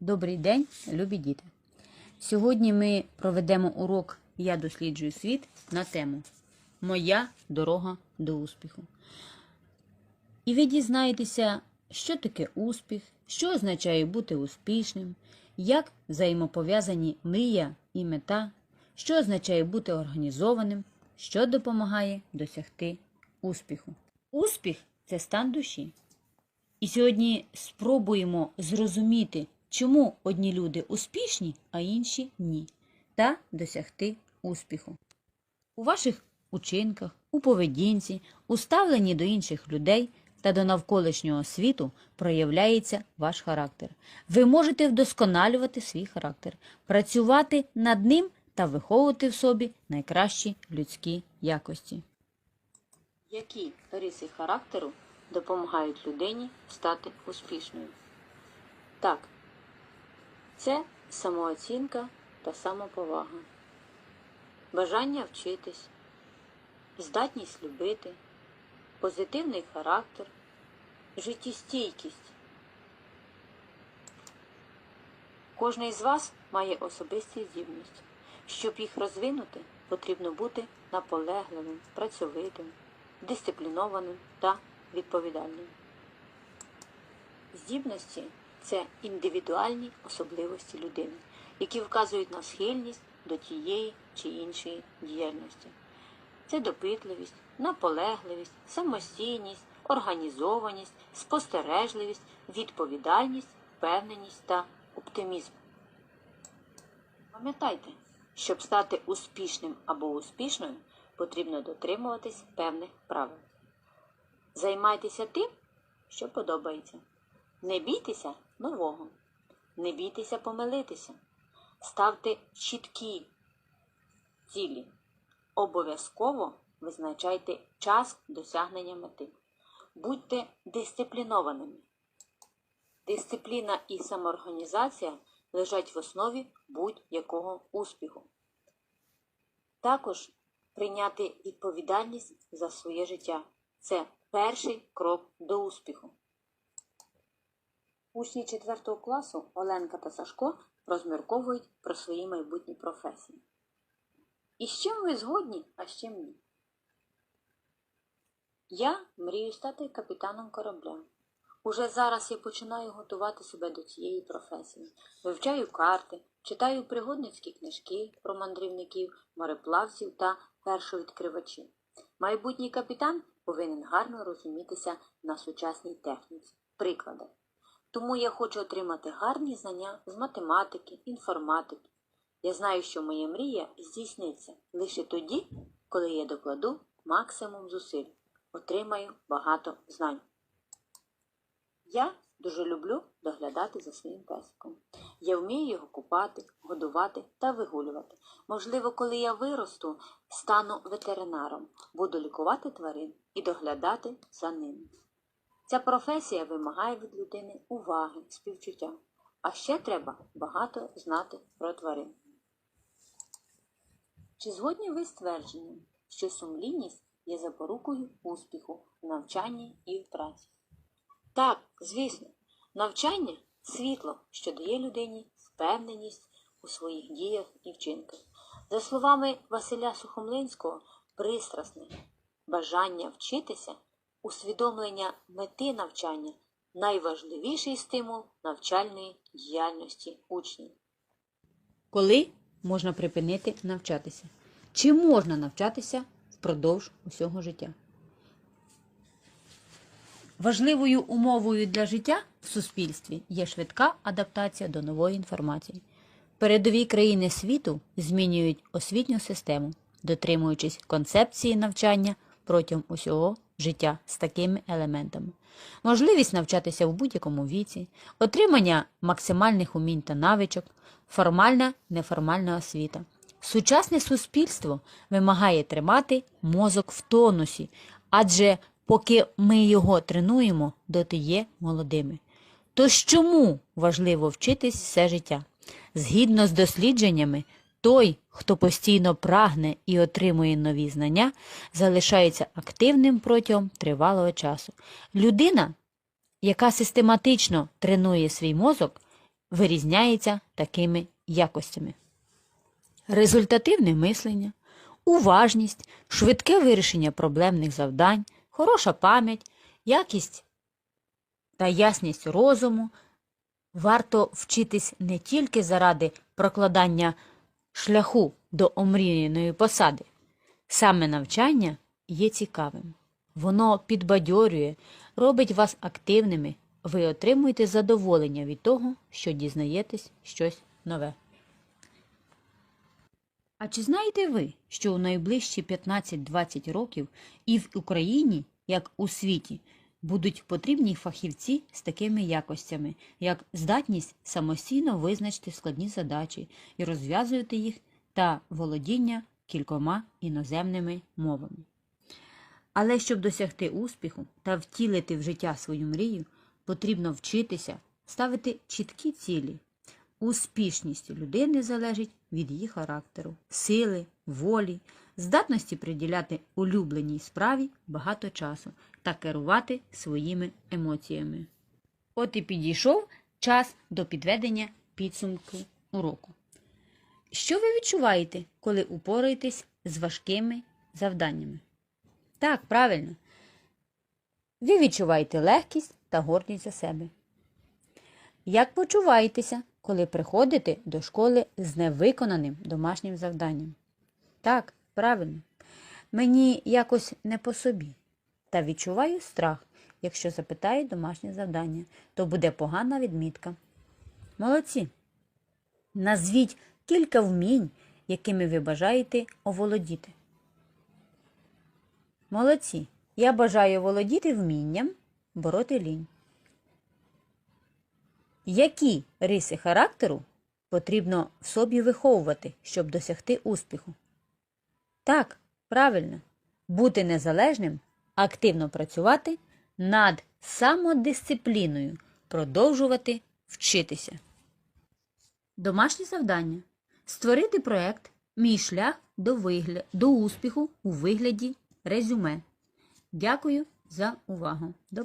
Добрий день, любі діти! Сьогодні ми проведемо урок Я досліджую світ на тему Моя дорога до успіху. І ви дізнаєтеся, що таке успіх, що означає бути успішним, як взаємопов'язані мрія і мета, що означає бути організованим, що допомагає досягти успіху. Успіх це стан душі. І сьогодні спробуємо зрозуміти, чому одні люди успішні, а інші ні, та досягти успіху. У ваших учинках, у поведінці, у ставленні до інших людей та до навколишнього світу проявляється ваш характер. Ви можете вдосконалювати свій характер, працювати над ним та виховувати в собі найкращі людські якості. Які риси характеру допомагають людині стати успішною? Так, це самооцінка та самоповага, бажання вчитись, здатність любити, позитивний характер, життєстійкість. Кожний з вас має особисті здібності. Щоб їх розвинути, потрібно бути наполегливим, працьовитим, дисциплінованим та відповідальним. Здібності це індивідуальні особливості людини, які вказують на схильність до тієї чи іншої діяльності. Це допитливість, наполегливість, самостійність, організованість, спостережливість, відповідальність, впевненість та оптимізм. Пам'ятайте, щоб стати успішним або успішною, потрібно дотримуватись певних правил. Займайтеся тим, що подобається. Не бійтеся нового. Не бійтеся помилитися. Ставте чіткі цілі. Обов'язково визначайте час досягнення мети. Будьте дисциплінованими. Дисципліна і самоорганізація лежать в основі будь-якого успіху. Також прийняти відповідальність за своє життя це перший крок до успіху. Учні 4 класу Оленка та Сашко розмірковують про свої майбутні професії. І з чим ви згодні, а з чим ні? Я мрію стати капітаном корабля. Уже зараз я починаю готувати себе до цієї професії. Вивчаю карти, читаю пригодницькі книжки про мандрівників, мореплавців та першовідкривачів. Майбутній капітан повинен гарно розумітися на сучасній техніці. Приклади. Тому я хочу отримати гарні знання з математики, інформатики. Я знаю, що моя мрія здійсниться лише тоді, коли я докладу максимум зусиль, отримаю багато знань. Я дуже люблю доглядати за своїм песиком. Я вмію його купати, годувати та вигулювати. Можливо, коли я виросту, стану ветеринаром, буду лікувати тварин і доглядати за ними. Ця професія вимагає від людини уваги, співчуття, а ще треба багато знати про тварин. Чи згодні ви з що сумлінність є запорукою успіху в навчанні і в праці? Так, звісно, навчання світло, що дає людині впевненість у своїх діях і вчинках. За словами Василя Сухомлинського, пристрасне бажання вчитися, усвідомлення мети навчання найважливіший стимул навчальної діяльності учнів. Коли можна припинити навчатися? Чи можна навчатися впродовж усього життя? Важливою умовою для життя в суспільстві є швидка адаптація до нової інформації. Передові країни світу змінюють освітню систему, дотримуючись концепції навчання протягом усього життя з такими елементами: можливість навчатися в будь-якому віці, отримання максимальних умінь та навичок, формальна неформальна освіта. Сучасне суспільство вимагає тримати мозок в тонусі, адже поки ми його тренуємо, доти є молодими. Тож чому важливо вчитись все життя? Згідно з дослідженнями, той, хто постійно прагне і отримує нові знання, залишається активним протягом тривалого часу. Людина, яка систематично тренує свій мозок, вирізняється такими якостями: результативне мислення, уважність, швидке вирішення проблемних завдань, хороша пам'ять, якість та ясність розуму. Варто вчитись не тільки заради прокладання шляху до омріяної посади. Саме навчання є цікавим. Воно підбадьорює, робить вас активними. Ви отримуєте задоволення від того, що дізнаєтесь щось нове. А чи знаєте ви, що у найближчі 15-20 років і в Україні, як у світі, будуть потрібні фахівці з такими якостями, як здатність самостійно визначити складні задачі і розв'язувати їх та володіння кількома іноземними мовами. Але щоб досягти успіху та втілити в життя свою мрію, потрібно вчитися ставити чіткі цілі. Успішність людини залежить від її характеру, сили, волі, здатності приділяти улюбленій справі багато часу та керувати своїми емоціями. От і підійшов час до підведення підсумку уроку. Що ви відчуваєте, коли упораєтесь з важкими завданнями? Так, правильно. Ви відчуваєте легкість та гордість за себе. Як почуваєтеся, коли приходите до школи з невиконаним домашнім завданням? Так, правильно. Мені якось не по собі. Та відчуваю страх. Якщо запитаю домашнє завдання, то буде погана відмітка. Молодці. Назвіть кілька вмінь, якими ви бажаєте оволодіти. Молодці. Я бажаю володіти вмінням бороти лінь. Які риси характеру потрібно в собі виховувати, щоб досягти успіху? Так, правильно. Бути незалежним, активно працювати над самодисципліною, продовжувати вчитися. Домашнє завдання. Створити проєкт Мій шлях до, вигля... до успіху у вигляді резюме. Дякую за увагу. До